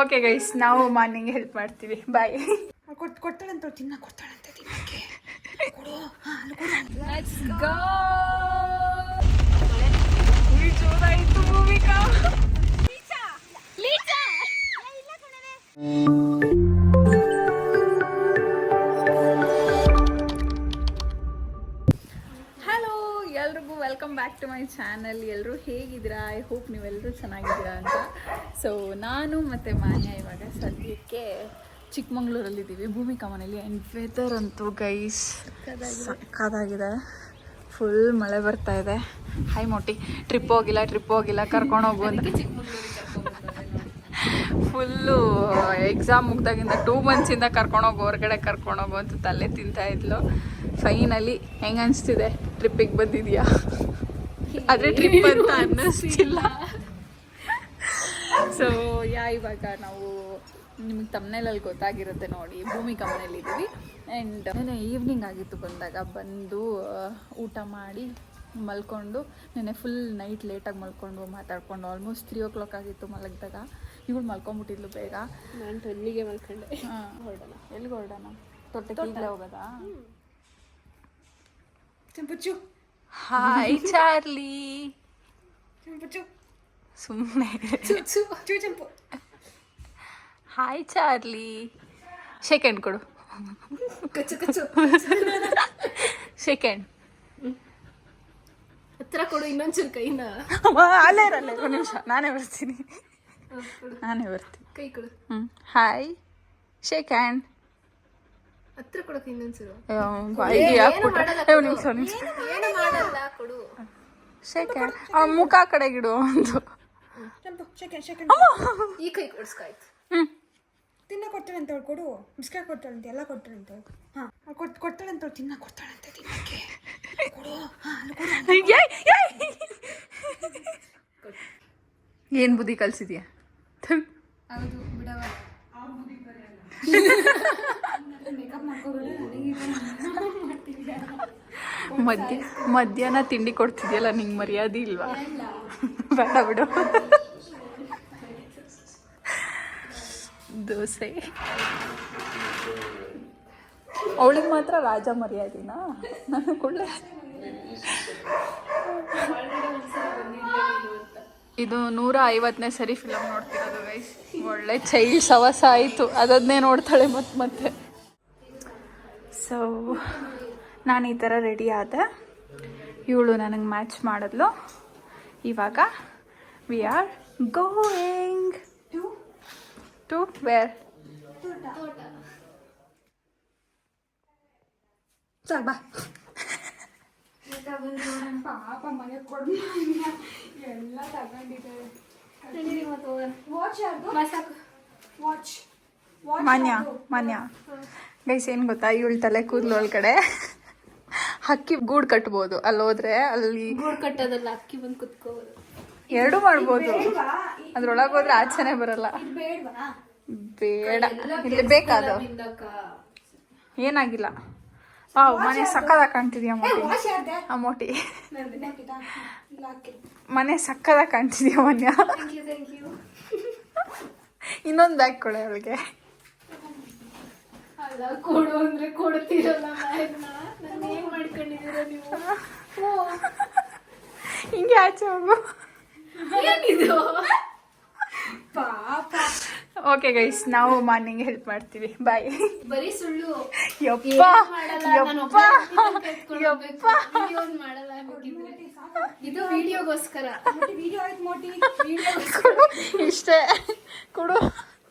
Okay guys ನಾವು morning help ಮಾಡ್ತೀವಿ. ಬಾಯ್ ಕೊಟ್ಟು ಕೊಡ್ತಾಳಂತ ತಿನ್ನ ಕೊಡ್ತಾಳಂತ ತಿನ್ನಕ್ಕೆ. ಲೆಟ್ಸ್ ಗೋ ಜೋರಾಯಿತು ಭೂಮಿಕಾ. ಹಲೋ ಎಲ್ರಿಗೂ welcome back to my channel ಎಲ್ಲರೂ ಹೇಗಿದ್ದೀರಾ? ಐ ಹೋಪ್ ನೀವೆಲ್ಲರೂ ಚೆನ್ನಾಗಿದ್ದೀರಾ ಅಂತ. ಸೊ ನಾನು ಮತ್ತು ಮಾನ್ಯ ಇವಾಗ ಸದ್ಯಕ್ಕೆ ಚಿಕ್ಕಮಂಗ್ಳೂರಲ್ಲಿದ್ದೀವಿ. ಭೂಮಿಕಾ ಮನೇಲಿ ಆ್ಯಂಡ್ ವೆದರ್ ಅಂತೂ ಗೈಸ್ ಸಕ್ಕದಾಗಿದೆ ಫುಲ್ ಮಳೆ ಬರ್ತಾ ಇದೆ. ಹೈ ಮೋಟಿ. ಟ್ರಿಪ್ ಹೋಗಿಲ್ಲ ಟ್ರಿಪ್ ಹೋಗಿಲ್ಲ ಕರ್ಕೊಂಡು ಹೋಗು ಅಂತ. ಫುಲ್ಲು ಎಕ್ಸಾಮ್ ಮುಗ್ದಾಗಿಂದ ಟೂ ಮಂತ್ಸಿಂದ ಕರ್ಕೊಂಡೋಗು ಹೊರಗಡೆ ಕರ್ಕೊಂಡೋಗು ಅಂತ ತಲೆ ತಿಂತಾ ಇದ್ಲು. ಫೈನಲಿ ಹೆಂಗೆ ಅನಿಸ್ತಿದೆ? ಟ್ರಿಪ್ಪಿಗೆ ಬಂದಿದ್ಯಾ? ಆದರೆ ಟ್ರಿಪ್ ಅಂತ ಅನ್ನಿಸ್ತಿಲ್ಲ. ಸೊ ಯಾ ಇವಾಗ ನಾವು ನಿಮಗೆ ತಮ್ಮನೇಲಲ್ಲಿ ಗೊತ್ತಾಗಿರುತ್ತೆ ನೋಡಿ. ಭೂಮಿಕಾ ಮನೇಲಿದ್ದೀವಿ ಆ್ಯಂಡ್ ನೆನೆ ಈವ್ನಿಂಗ್ ಆಗಿತ್ತು ಬಂದಾಗ. ಬಂದು ಊಟ ಮಾಡಿ ಮಲ್ಕೊಂಡು ನೆನೆ ಫುಲ್ ನೈಟ್ ಲೇಟಾಗಿ ಮಲ್ಕೊಂಡು ಮಾತಾಡ್ಕೊಂಡು ಆಲ್ಮೋಸ್ಟ್ ತ್ರೀ ಓ ಕ್ಲಾಕ್ ಆಗಿತ್ತು ಮಲಗಿದಾಗ. ಇವಳು ಮಲ್ಕೊಂಬಿಟ್ಟಿದ್ಲು ಬೇಗ. ನಾನು ಟ್ವೆಲ್ಲಿಗೆ ಮಲ್ಕೊಂಡೆ. ಹಾಂ. ಹೊರಡೋಣ? ಎಲ್ಲಿಗೆ ಹೊರಡೋಣ? ತೊಟ್ಟೆ ಹೋಗೋದಾ? ಚಂಪುಚ್ಚು. ಹಾಯ್ ಚಾರ್ಲಿ ಚಂಪುಚ್ಚು. ಸುಮ್ಮನೆ ಚು ಚಂಪು. ಹಾಯ್ ಚಾರ್ಲಿ ಸೆಕೆಂಡ್ ಕೊಡು. ಕಚ್ಚು ಕಚ್ಚು. ಸೆಕೆಂಡ್ ಹತ್ರ ಕೊಡು ಇನ್ನೊಂಚೂರು ಕೈನ. ಅಲ್ಲೇ ಇರಲ್ಲ ಒಂದು ನಿಮಿಷ. ನಾನೇ ಬರ್ತೀನಿ. ನಾನೇ ಬರ್ತೀನಿ. ಕೈ ಕೊಡು. ಹ್ಞೂ ಹಾಯ್ ಶೇಕ್ ಹ್ಯಾಂಡ್ ಏನು ಮಾಡಲ್ಲ ಕೊಡು. ಶೇಕ್ ಆ ಮುಖ ಕಡೆಗಿಡು ಒಂದು. ಈ ಕೈ ಕೊಡ್ಸ್ಕಾಯ್ತು ಹ್ಞೂ ತಿನ್ನ ಅಂತ ಅವಳು ಕೊಡು. ಬಿಸ್ಕೆಟ್ ಕೊಡ್ತಾಳಂತೆ ಎಲ್ಲ ಕೊಡ್ತಾಳಂತೆ ಅಂತ ಹಾ ಕೊಡ್ ಕೊಟ್ ಅಂತ ಅವಳು ತಿನ್ನ ಕೊಡ್ತಾಳಂತೆ ತಿನ್ನಕ್ಕೆ. ಕೊಡು ಏನು ಬುದ್ಧಿ ಕಲಿಸಿದ್ಯಾ? ಹೌದು ಬಿಡವ. ಮಧ್ಯ ಮಧ್ಯಾಹ್ನ ತಿಂಡಿ ಕೊಡ್ತಿದ್ಯಲ್ಲ ನಿಂಗೆ ಮರ್ಯಾದೆ ಇಲ್ವಾ? ಬೇಡ ಬಿಡು. ದೋಸೆ. ಅವಳಿಗೆ ಮಾತ್ರ ರಾಜ ಮರ್ಯಾದಿನಾ? ನಾನು ಕೂಡ ಇದು ನೂರ ಐವತ್ತನೇ ಸರಿ ಫಿಲಮ್ ನೋಡ್ತಿರೋದು ಗೈಸ್ ಒಳ್ಳೆ ಚೈಲ್ಡ್ ಸವಸ ಆಯಿತು. ಅದನ್ನೇ ನೋಡ್ತಾಳೆ ಮತ್ತೆ ಮತ್ತೆ. ಸೊ ನಾನು ಈ ಥರ ರೆಡಿ ಆದೆ. ಇವಳು ನನಗೆ ಮ್ಯಾಚ್ ಮಾಡಿದ್ಲು. ಇವಾಗ we are going to where sir ಬಾ. ವಾಚ್ ಯಾರ್ದು? ವಾಚ್ ಮಾನ್ಯ ಮಾನ್ಯ. ಗೈಸ್ ಏನು ಗೊತ್ತಾ? ಇವಳು ತಲೆ ಕೂದಲು ಒಳಗಡೆ. ಹಕ್ಕಿ ಗೂಡು ಕಟ್ಬೋದು. ಅಲ್ಲಿ ಹೋದ್ರೆ ಅಲ್ಲಿ ಗೂಡು ಕಟ್ಟೋದಲ್ಲ ಅಕ್ಕಿ ಬಂದು ಕುತ್ಕೋಬೋದು. ಎರಡು ಮಾಡ್ಬೋದು. ಅದ್ರೊಳಗೆ ಹೋದ್ರೆ ಆಚೆನೆ ಬರಲ್ಲ. ಬೇಡ. ಇಲ್ಲಿ ಬೇಕಾದ. ಏನಾಗಿಲ್ಲ. ಆ ಮನೆ ಸಕ್ಕದ ಕಾಣ್ತಿದ್ಯಾ ಮೋಟಿ ಆ ಮೋಟಿ ಮನೆ ಸಕ್ಕದ ಕಾಣ್ತಿದ್ಯಾ ಮನ್ಯ? ಇನ್ನೊಂದು ಬ್ಯಾಗ್ ಕೊಡೆ ಅವಳಿಗೆ. ಅಲ್ಲ ಕೊಡು ಅಂದ್ರೆ ಕೊಡ್ತೀರಲ್ಲ ನಾನು ಏನ್ ಮಾಡ್ಕೊಂಡಿದ್ದೀರ ನೀವು ಓ, ಹಿಂಗೆ ಆಚೆ ಹೋಗು ಏನಿದು ಪಾಪ ಓಕೆ ಗೈಸ್ ನಾವು ಮಾರ್ನಿಂಗ್ ಹೆಲ್ಪ್ ಮಾಡ್ತೀವಿ ಬಾಯ್ ಬರೀ ಸುಳ್ಳು ಯಪ್ಪ ಯಪ್ಪ ಯಪ್ಪ ಮಾಡಲ್ಲ ಇದು ವಿಡಿಯೋಗೋಸ್ಕರ ವಿಡಿಯೋ ಆಯ್ತು ಮೋಟಿ ಇಷ್ಟೇ ಕೊಡು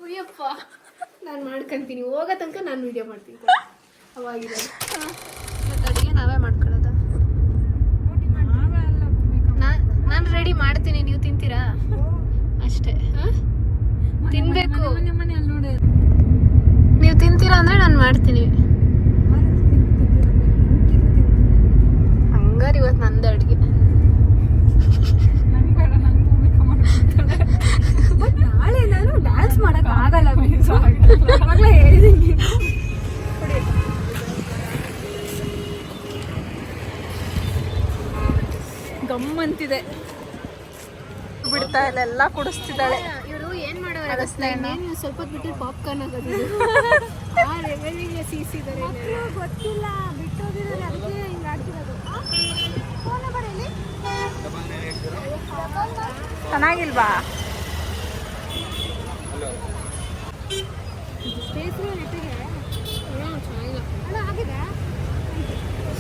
ಉಯ್ಯಪ್ಪ ನಾನು ಮಾಡ್ಕೊಂತೀನಿ. ಹೋಗೋ ತನಕ ನಾನು ವಿಡಿಯೋ ಮಾಡ್ತೀನಿ. ಅವಾಗಿರೋ ಮತ್ತು ಅಡುಗೆ ನಾವೇ ಮಾಡ್ಕೊಳ್ಳೋದು? ನಾನು ರೆಡಿ ಮಾಡ್ತೀನಿ. ನೀವು ತಿಂತೀರಾ? ಅಷ್ಟೇ. ಹ? ತಿನ್ಬೇಕು. ನೀವು ತಿಂತೀರಾ ಅಂದ್ರೆ ನಾನು ಮಾಡ್ತೀನಿ. ಹಂಗಾರೆ ಇವತ್ತು ನಂದು ಗಮ್ಮಂತಿದೆ. ಬಿಡ್ತಾ ಇಲ್ಲ ಎಲ್ಲ ಕುಡಿಸ್ತಿದ್ದಾಳೆ. ಇವರು ಏನ್ ಮಾಡೋರು ಸ್ವಲ್ಪ ಹೊತ್ತು ಬಿಟ್ಟು ಪಾಪ್ಕಾರ್ನ್ ಆಗೋದು ಆ ಲೆವೆಲಿಗೆ ಸೀಸಿದ್ದಾರೆ ಗೊತ್ತಿಲ್ಲ ಬಿಟ್ಟೋಗಿದ್ದಾರೆ ಅದಕ್ಕೆ ಹಿಂಗೆ ಆಡ್ತಿರೋದು ಚೆನ್ನಾಗಿಲ್ವಾ?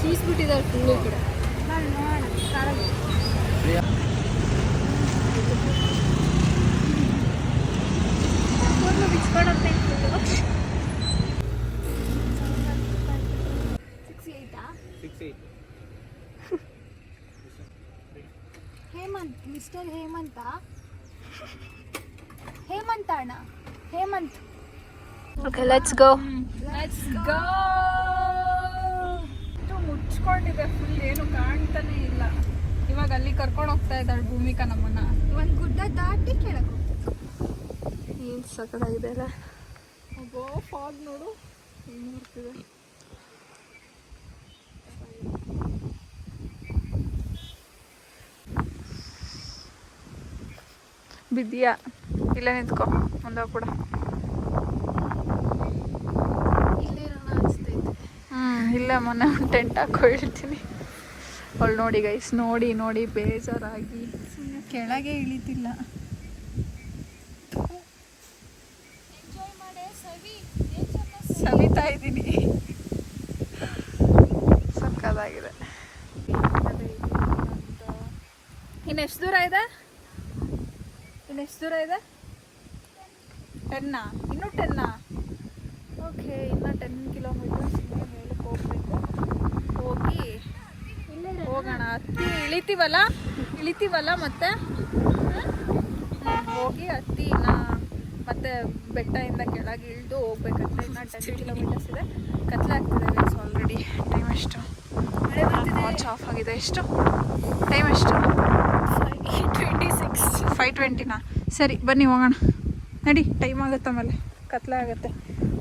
ಸೀಸ್ಬಿಟ್ಟಿದ್ದಾರೆ ಫುಲ್ಲು ಕಡೆ ನಾನು ನೋಡೋಣ ಕಾರಲ್ಲಿ ಸಿಕ್ಸ್ ಏಯ್ಟಾ ಹೇಮಂತ್ ಮಿಸ್ಟರ್ ಹೇಮಂತ? ಹೇಮಂತ ಅಣ್ಣ Hemanth. Okay let's go let's go ಮುಚ್ಕೊಂಡಿದೆ full ಏನು ಕಾಣ್ತಾನೆ ಇಲ್ಲ. ಇವಾಗ ಅಲ್ಲಿ ಕರ್ಕೊಂಡು ಹೋಗ್ತಾ ಇದ್ದಾಳೆ ಭೂಮಿಕಾ ನಮ್ಮನ್ನ. ಒಂದು ಗುಡ್ಡ ದಾಟಿ ಕೆಳಗೆ ಏನು ಸಕ್ಕತ್ತಾಗಿದೆ ಅಲ್ಲ. ಅಬ್ಬೋ ಫಾಗ್ ನೋಡು. ಹೆಂಗ್ ಬರ್ತಿದೆ ಬಿದ್ದಿಯಾ? ಇಲ್ಲೇ ನಿಂತ್ಕೊ ಮುಂದೆ ಕೂಡ ಇಲ್ಲೇ ಇರೋಣ ಅನಿಸ್ತೈತೆ. ಹ್ಮ್ ಇಲ್ಲೇ ಮೊನ್ನೆ ಒಂದು ಟೆಂಟ್ ಹಾಕೋ ಹೇಳ್ತೀನಿ. ಅವಳು ನೋಡಿ ಗೈಸ್ ನೋಡಿ ನೋಡಿ ಬೇಜಾರಾಗಿ. ಸುಮ್ಮನೆ ಕೆಳಗೆ ಇಳಿತಿಲ್ಲ. ಸವಿತಾ ಇದ್ದೀನಿ. ಸಕ್ಕದಾಗಿದೆ ಇನ್ನೆಷ್ಟು ದೂರ ಇದೆ? ಇನ್ನು ಎಷ್ಟು ದೂರ ಇದೆ? ಟೆನ್ನಾ ಇನ್ನೂ ಟೆನ್ನಾ ಓಕೆ ಇನ್ನೂ ಟೆನ್ ಕಿಲೋಮೀಟರ್ಸ್ ಮೇಲಕ್ಕೆ ಹೋಗ್ಬೇಕು. ಹೋಗಿ ಹೋಗೋಣ. ಹತ್ತಿ ಇಳಿತೀವಲ್ಲ? ಇಳಿತೀವಲ್ಲ ಮತ್ತೆ? ಹೋಗಿ ಹತ್ತಿ ಇನ್ನು ಮತ್ತೆ ಬೆಟ್ಟದಿಂದ ಕೆಳಗೆ ಇಳಿದು ಹೋಗ್ಬೇಕಂದ್ರೆ ಇನ್ನೂ ಟೆನ್ ಕಿಲೋಮೀಟರ್ಸ್ ಇದೆ. ಕತ್ಲೆ ಆಗ್ತಿದೆ ಸೊ ಆಲ್ರೆಡಿ ಟೈಮ್ ಎಷ್ಟು? ಮಳೆ ಬರ್ತಿದೆ ವಾಚ್ ಆಫ್ ಆಗಿದೆ. ಎಷ್ಟು? ಟೈಮ್ ಎಷ್ಟು? ಟ್ವೆಂಟಿ ಸಿಕ್ಸ್ ಫೈವ್ ಟ್ವೆಂಟಿನಾ ಸರಿ ಬನ್ನಿ ಹೋಗೋಣ. ನಡಿ ಟೈಮ್ ಆಗುತ್ತೆ ಆಮೇಲೆ. ಕತ್ಲೆ ಆಗುತ್ತೆ.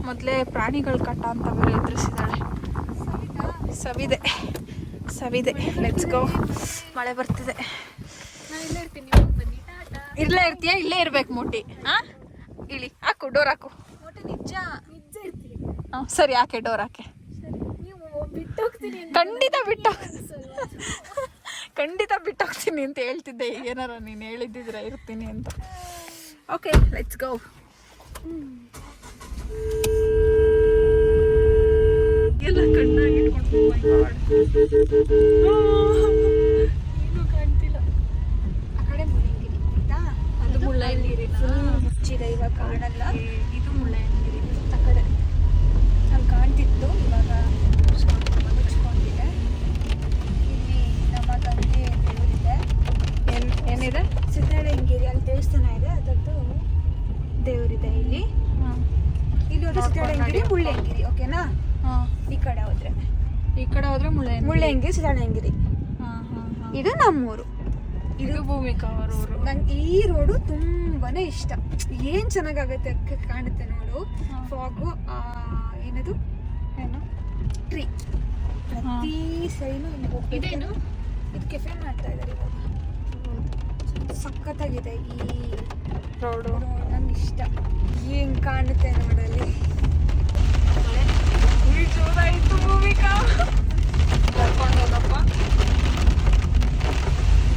ಮೊದಲೇ ಪ್ರಾಣಿಗಳು ಕಟ್ಟ ಅಂತ ಬೇರೆ ಎದುರಿಸಿದ್ದಾಳೆ ಸವಿದೆ ಸವಿದೆ ಲೆಟ್ಸ್ ಗೋ ಮಳೆ ಬರ್ತಿದೆ. ನಾನು ಇಲ್ಲೇ ಇರ್ತೀನಿ ಇವಾಗ ಬನ್ನಿ ಟಾಟಾ ಇಲ್ಲೇ ಇರ್ತೀಯಾ? ಇಲ್ಲೇ ಇರ್ಬೇಕು ಮೂಟಿ. ಹಾ ಇಳಿ ಹಾಕು ಡೋರ್ ಹಾಕು. ನಿಜ ನಿಜ ಇರ್ತೀನಿ ಹಾ, ಸರಿ ಹಾಕೆ ಡೋರ್ ಹಾಕೆ. ಖಂಡಿತ ಬಿಟ್ಟು ಖಂಡಿತ ಬಿಟ್ಟೋಗ್ತೀನಿ ಅಂತ ಹೇಳ್ತಿದ್ದೆ. ಏನಾರ ನೀನು ಹೇಳಿದ್ದಿದ್ರೆ ಇರ್ತೀನಿ ಅಂತ. ಓಕೆ ಲೆಟ್ಸ್ ಗೋ ಎಲ್ಲ ಕಣ್ಣಾಗಿಟ್ಕೊಂಡು ಅದು ಮುಳ್ಳಯ್ಯನಗಿರಿ ಮುಚ್ಚಿದೆ, ಇವಾಗ ಕಾಣಲ್ಲ. ಇದು ಮುಳ್ಳಯ್ಯನಗಿರಿ ಆ ಕಡೆ ಅಲ್ಲಿ ಕಾಣ್ತಿತ್ತು ಇವಾಗ ಮುಚ್ಕೊಂಡು ಮುಚ್ಕೊಂಡಿದೆ ಇಲ್ಲಿ ನಮ್ಮ ತಂದೆ ದೇವರಿದೆ ಏನ್ ಏನಿದೆ ಸಿದ್ದಳ್ಳಿಂಗಿರಿ ಅಲ್ಲಿ ದೇವಸ್ಥಾನ ಇದೆ ಅದರದ್ದು ದೇವರಿದೆ ಇಲ್ಲಿ ಇಲ್ಲಿ ಹೋದ್ರೆ ಸಿದ್ದಳ್ಳಿಂಗಿರಿ ಮುಳ್ಳಂಗಿರಿ ಓಕೆನಾ ಹಾಂ ಈ ಕಡೆ ಹೋದ್ರೆ ಈ ಕಡೆ ಹೋದ್ರೆ ಮುಳ್ಳಯ್ಯನಗಿರಿ ಹಾಂ ಇದು ನಮ್ಮೂರು. ಇದು ಭೂಮಿಕಾ ನಂಗೆ ಈ ರೋಡು ತುಂಬಾನೇ ಇಷ್ಟ. ಏನ್ ಚೆನ್ನಾಗಾಗತ್ತೆ ಕಾಣುತ್ತೆ ನೋಡು. ಫಾಗು ಏನದು? ಏನು? ಟ್ರೀ. ಪ್ರತಿ ಸೈನು ಇದೇನು? ಇದು ಕೆಫೆ ಮಾಡ್ತಾ ಇದ್ದಾರೆ ಸಖತ್ತಾಗಿದೆ ಈ ರೋಡು. ನಂಗೆ ಇಷ್ಟ. ಹೆಂಗ್ ಕಾಣುತ್ತೆ ನೋಡಲ್ಲಿ. ಭೂಮಿಕಾ. ಕರ್ಕೊಂಡು ಹೋಗಪ್ಪ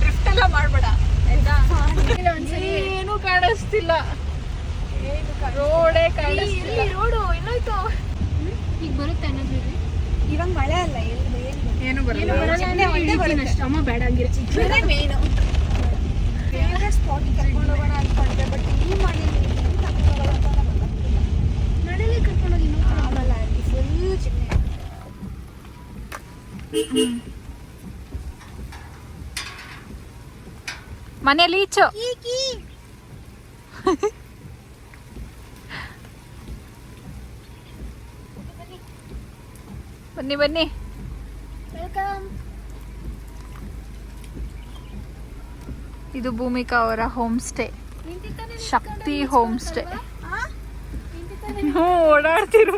ಡ್ರಿಫ್ಟ್ ಎಲ್ಲ ಮಾಡಬೇಡ ಆಯ್ತಾ ಏನು ಕಾಣಿಸ್ತಿಲ್ಲ. ರೋಡೇ ಕಾಣಿಸ್ತಿಲ್ಲ. ರೋಡು ಏನಾಯ್ತು ಈಗ ಬರುತ್ತೆ ಅನ್ನೋದು. ಇವಾಗ ಮಳೆ ಅಲ್ಲ ಎಲ್ಲಿ ಏನು ಬರಲ್ಲ. ಅಮ್ಮ ಬೇಡ ಹಂಗಿರ ಚಿಕ್ಕ ಮೇನು ಬೇರೆ ಸ್ಪಾಟಿಗೆ ಕರ್ಕೊಂಡು ಹೋಗೋಣ ಅನ್ಕೊಂಡೆ ಬಟ್ ಈ ಮಳೆ ಕರ್ಕೊಂಡು ಹೋಗೋಣ ಅಂತ ನಂಗೆ ಗೊತ್ತಾಗ್ತಿಲ್ಲ. ನಡಲಿ ಕರ್ಕೊಂಡೋಗಿ ಆಗಲ್ಲ ಇಲ್ಲಿ ಫುಲ್ ಚಿಕ್ಕನೆ ಮನೇಲಿ ಈಚು ಬನ್ನಿ ಬನ್ನಿ. ಇದು ಭೂಮಿಕಾ ಅವರ home stay. Shakti home stay. ಓಡಾಡ್ತಿರು.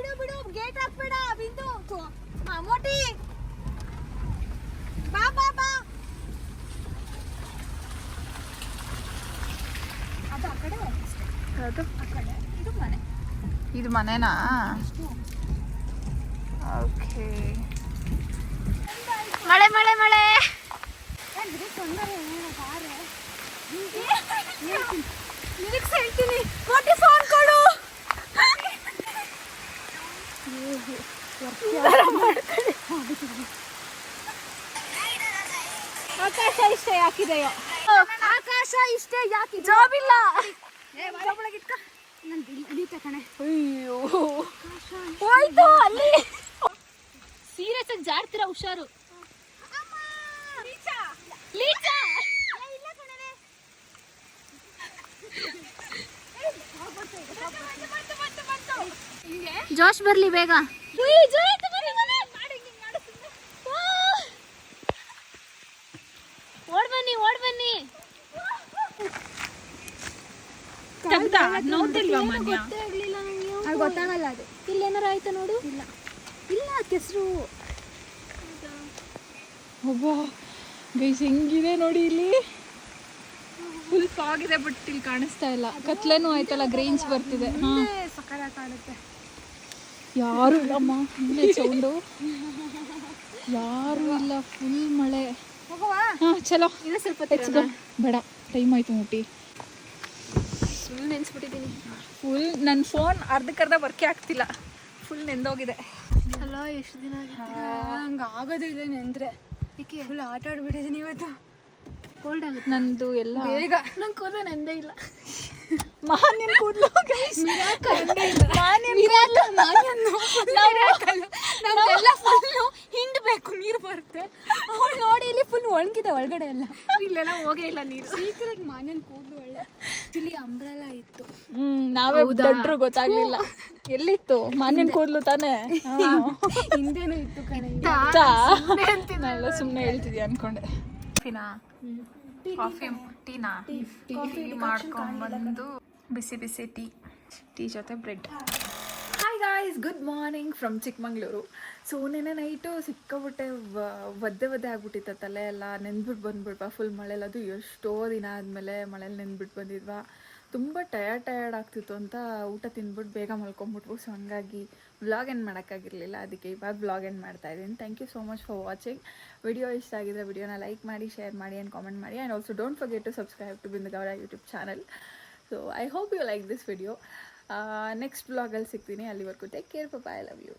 ಬಿಡು ಬಿಡು ಗೇಟ್ ಹಾಕ್ಬೇಡ ಬಿಂದು ಮೋಟಿ ಬಾ ಬಾ ಬಾ ಅದು ಆ ಕಡೆ ಅದು ಆ ಕಡೆ ಇದು ಮನೆ ಇದು ಮನೆನಾ ಓಕೆ ಮಳೆ ಮಳೆ ಮಳೆ ತೊಂದರೆ ಹೇಳ್ತೀನಿ ಆಕಾಶ ಇಷ್ಟೇ ಯಾಕಿದೆಯೋ ಆಕಾಶ ಇಷ್ಟೇ ಯಾಕೆ ಜಾಬ್ ಇಲ್ಲ ನಾನು ಹಿಡಿತ ಕಣೆ ಅಯ್ಯೋ ಹೋಯ್ತು ಅಲ್ಲಿ ಸೀರಿಯಸ್ ಆಗಿ ಜಾಡ್ತೀರಾ ಹುಷಾರು ಜೋಶ್ ಬರ್ಲಿ ಬೇಗ. ಓಡ್ ಬನ್ನಿ ಓಡ್ ಬನ್ನಿ. ಗೊತ್ತಾಗಲ್ಲ ಅದು. ಇಲ್ಲಿ ಏನಾರ ಆಯ್ತಾ ನೋಡು? ಇಲ್ಲ. ಇಲ್ಲ ಕೆಸರು. ಒಬ್ಬ ಗೈಸ್ ಹೆಂಗಿದೆ ನೋಡಿ ಇಲ್ಲಿ? ಫುಲ್ ಫಾಗ್ ಇದೆ ಬಟ್ ಇಲ್ಲಿ ಕಾಣಿಸ್ತಾ ಇಲ್ಲ. ಕತ್ಲೆನೂ ಆಯ್ತಲ್ಲ ಗ್ರೇಂಜ್ ಬರ್ತಿದೆ. ಕಾಣುತ್ತೆ. ಯಾರು ಇಲ್ಲಮ್ಮ ಇಲ್ಲೇ ಸೌಂಡು ಯಾರು ಇಲ್ಲ ಫುಲ್ ಮಳೆ. ಹಾ ಚಲೋ. ಇನ್ನ ಸ್ವಲ್ಪ go. ಬೇಡ ಟೈಮ್ ಆಯ್ತು ಮುಟ್ಟಿ. ಫುಲ್ ನೆನ್ಸ್ಬಿಟ್ಟಿದ್ದೀನಿ ಫುಲ್ ನನ್ನ ಫೋನ್ ಅರ್ಧಕ್ಕರ್ಧ ವರ್ಕೆ ಆಗ್ತಿಲ್ಲ. ಫುಲ್ ನೆಂದೋಗಿದೆ. ಅಲ್ಲ ಎಷ್ಟು ದಿನ ಆಗಿತ್ತು ಹಂಗೆ ಇಲ್ಲ ನೆಂದ್ರೆ. ಫುಲ್ ಆಟ ಆಡ್ಬಿಟ್ಟಿದ್ದೀನಿ ಇವತ್ತು. ಕೋಲ್ಡ್ ಆಗುತ್ತೆ. ನಂದು ಎಲ್ಲ ಬೇಗ. ನಂಗೆ ಕೂದಲು ನೆಂದೇ ಇಲ್ಲ. ಮಾನ್ಯನ್ ಕೂದಲು ಎಲ್ಲ ಫುಲ್ ಹಿಂಡ್ಬೇಕು ನೀರು ಬರುತ್ತೆ. ಅವಳು ನೋಡಿ ಇಲ್ಲಿ ಫುಲ್ ಒಣಗಿದೆ ಒಳಗಡೆ ಎಲ್ಲ. ಇಲ್ಲೆಲ್ಲ ಹೋಗೇ ಇಲ್ಲ ನೀರು. ಸೀಕ್ರೆಟ್ ಮಾನ್ಯನ್ ಕೂದಲು ಒಳ್ಳೆ. ಇಲ್ಲಿ ಅಂಬ್ರೆಲ್ಲ ಇತ್ತು. ಹ್ಮ್ ನಾವೇ ದೊಡ್ಡರು ಗೊತ್ತಾಗ್ಲಿಲ್ಲ. ಎಲ್ಲಿತ್ತು? ಮಾನ್ಯನ್ ಕೂದಲು ತಾನೇ? ಹಿಂದೇನೋ ಇತ್ತು ಕಣೆ. ಸುಮ್ಮನೆ ಹೇಳ್ತಿದ್ಯಾ ಅನ್ಕೊಂಡೆ. ಕಾಫಿ ಟೀನಾ? ಟೀ ಮಾಡ್ಕೊಂಡ್ಬಂದು ಬಿಸಿ ಬಿಸಿ ಟೀ ಟೀ ಜೊತೆ bread. Hi guys good morning from Chikmagalur. So ನೆನೆ ನೈಟು ಸಿಕ್ಕಾಬಿಟ್ಟೆ ಒದ್ದೆ ಒದ್ದೆ ಆಗ್ಬಿಟ್ಟಿತ್ತ ತಲೆ ಎಲ್ಲ ನೆನ್ಬಿಟ್ಟು ಬಂದ್ಬಿಡ್ವಾ ಫುಲ್ ಮಳೆಲ್ಲ ಅದು ಎಷ್ಟೋ ದಿನ ಆದಮೇಲೆ ಮಳೇಲಿ ನೆನ್ಬಿಟ್ಟು ಬಂದಿದ್ವಾ. ತುಂಬ ಟಯರ್ಡ್ ಟಯರ್ಡ್ ಆಗ್ತಿತ್ತು ಅಂತ ಊಟ ತಿಂದ್ಬಿಟ್ಟು ಬೇಗ ಮಲ್ಕೊಂಬಿಟ್ವು ಸೊ ಹಂಗಾಗಿ ವ್ಲಾಗ್ ಏನು ಮಾಡೋಕ್ಕಾಗಿರಲಿಲ್ಲ. ಅದಕ್ಕೆ ಇವಾಗ ವ್ಲಾಗ್ ಏನು ಮಾಡ್ತಾ ಇದ್ದೀನಿ. Thank you so much for watching video ಇಷ್ಟ ಆಗಿದ್ರೆ ವಿಡಿಯೋನ ಲೈಕ್ ಮಾಡಿ ಶೇರ್ ಮಾಡಿ ಆ್ಯಂಡ್ ಕಾಮೆಂಟ್ ಮಾಡಿ. And also don't forget to subscribe to Bindagowda YouTube channel so I hope you like this video next ಬ್ಲಾಗಲ್ಲಿ ಸಿಗ್ತೀನಿ. ಅಲ್ಲಿವರೆಗೂ ಟೇಕ್ ಕೇರ್ ಪಾಪ I love you